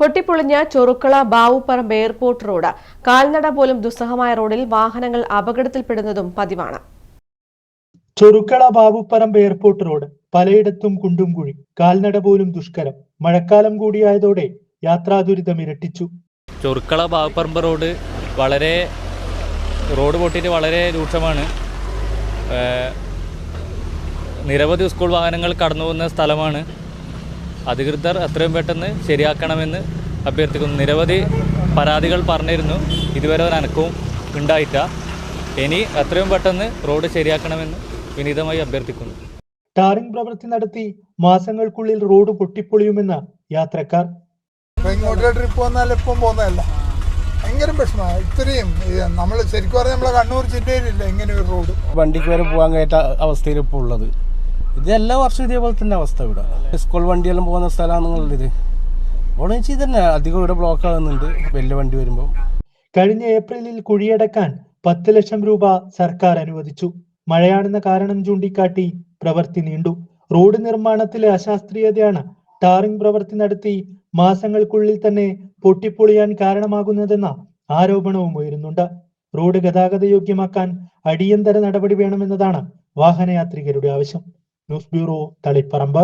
പൊട്ടിപ്പൊളിഞ്ഞ ചൊറുക്കള ബാവുപ്പറമ്പ് airport road. കാൽനട പോലും ദുസ്സഹമായ റോഡിൽ വാഹനങ്ങൾ അപകടത്തിൽപ്പെടുന്നതും പതിവാണ്. ചൊറുക്കള ബാബുപ്പറമ്പ് എയർപോർട്ട് റോഡ് പലയിടത്തും കുണ്ടും കുഴി. കാൽനട പോലും ദുഷ്കരം. മഴക്കാലം കൂടിയായതോടെ യാത്രാ ദുരിതം ഇരട്ടിച്ചു. ചൊറുക്കള ബാപ്പറമ്പ് റോഡ് വളരെ റോഡ് പൊട്ടിയിട്ട് വളരെ രൂക്ഷമാണ്. നിരവധി സ്കൂൾ വാഹനങ്ങൾ കടന്നു പോകുന്ന സ്ഥലമാണ്. അധികൃതർ എത്രയും പെട്ടെന്ന് ശരിയാക്കണമെന്ന് അഭ്യർത്ഥിക്കുന്നു. നിരവധി പരാതികൾ പറഞ്ഞിരുന്നു. ഇതുവരെ ഒരു അനക്കവും ഉണ്ടായിട്ട. ഇനി എത്രയും പെട്ടെന്ന് റോഡ് ശരിയാക്കണമെന്ന് വിനീതമായി അഭ്യർത്ഥിക്കുന്നു. ടാറിംഗ് പ്രവൃത്തി നടത്തി മാസങ്ങൾക്കുള്ളിൽ റോഡ് പൊട്ടിപ്പൊളിയുമെന്ന് യാത്രക്കാർ. ട്രിപ്പ് വന്നാൽ ഇപ്പം പോകുന്നതല്ല. ഭയങ്കര പ്രശ്നമാണ് ഇത്രയും നമ്മൾ ശരിക്കും പറഞ്ഞാൽ നമ്മളെ കണ്ണൂർ ജില്ലയിലില്ല ഇങ്ങനെ ഒരു റോഡ് വണ്ടിക്ക് വരെ പോകാൻ കഴിയാത്ത അവസ്ഥയിൽ ഇപ്പോൾ ഉള്ളത്. ഇത് എല്ലാ വർഷവും ഇതേപോലെ തന്നെ അവസ്ഥ ഇവിടെ. സ്കൂൾ വണ്ടിയെല്ലാം പോകുന്ന സ്ഥലമാണെന്നുള്ളത് ഇത്. ഓണം വെച്ച് തന്നെ അധികം ഇവിടെ ബ്ലോക്ക് ആകുന്നുണ്ട്. വലിയ വണ്ടി വരുമ്പോൾ കഴിഞ്ഞ ഏപ്രിലിൽ കുഴിയടക്കാൻ പത്ത് ലക്ഷം രൂപ സർക്കാർ അനുവദിച്ചു. മഴയാണെന്ന കാരണം ചൂണ്ടിക്കാട്ടി പ്രവൃത്തി നീണ്ടു. റോഡ് നിർമ്മാണത്തിലെ അശാസ്ത്രീയതയാണ് ടാറിംഗ് പ്രവൃത്തി നടത്തി മാസങ്ങൾക്കുള്ളിൽ തന്നെ പൊട്ടിപ്പൊളിയാൻ കാരണമാകുന്നതെന്ന ആരോപണവും ഉയരുന്നുണ്ട്. റോഡ് ഗതാഗത യോഗ്യമാക്കാൻ അടിയന്തര നടപടി വേണമെന്നതാണ് വാഹനയാത്രികരുടെ ആവശ്യം. News bureau Taliparamba